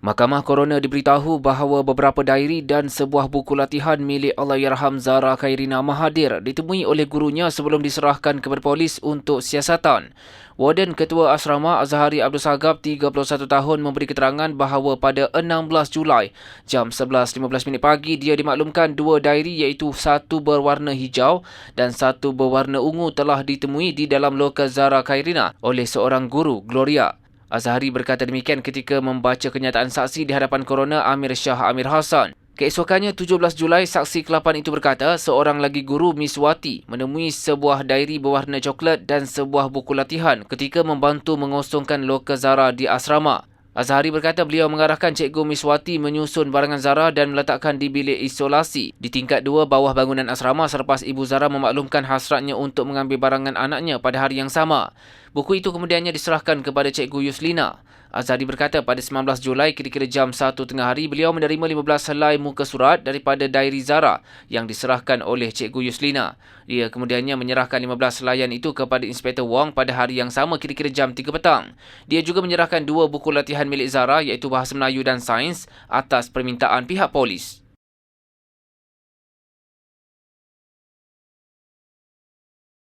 Mahkamah Korona diberitahu bahawa beberapa diary dan sebuah buku latihan milik Allahyarham Zara Khairina Mahathir ditemui oleh gurunya sebelum diserahkan kepada polis untuk siasatan. Warden Ketua Asrama Azhari Abdul Sagab 31 tahun memberi keterangan bahawa pada 16 Julai jam 11.15 pagi dia dimaklumkan dua diary iaitu satu berwarna hijau dan satu berwarna ungu telah ditemui di dalam lokal Zara Khairina oleh seorang guru Gloria. Azhari berkata demikian ketika membaca kenyataan saksi di hadapan korona Amir Shah Amir Hassan. Keesokannya 17 Julai, saksi ke-8 itu berkata seorang lagi guru Miss Wati menemui sebuah diary berwarna coklat dan sebuah buku latihan ketika membantu mengosongkan lokal Zara di asrama. Azhari berkata beliau mengarahkan Cikgu Miswati menyusun barangan Zara dan meletakkan di bilik isolasi di tingkat dua bawah bangunan asrama selepas Ibu Zara memaklumkan hasratnya untuk mengambil barangan anaknya pada hari yang sama. Buku itu kemudiannya diserahkan kepada Cikgu Yuslina. Azhari berkata pada 19 Julai kira-kira jam 1 tengah hari beliau menerima 15 helai muka surat daripada diary Zara yang diserahkan oleh Cikgu Yuslina. Dia kemudiannya menyerahkan 15 helaian itu kepada Inspektor Wong pada hari yang sama kira-kira jam 3 petang. Dia juga menyerahkan dua buku latihan milik Zara iaitu Bahasa Melayu dan Sains atas permintaan pihak polis.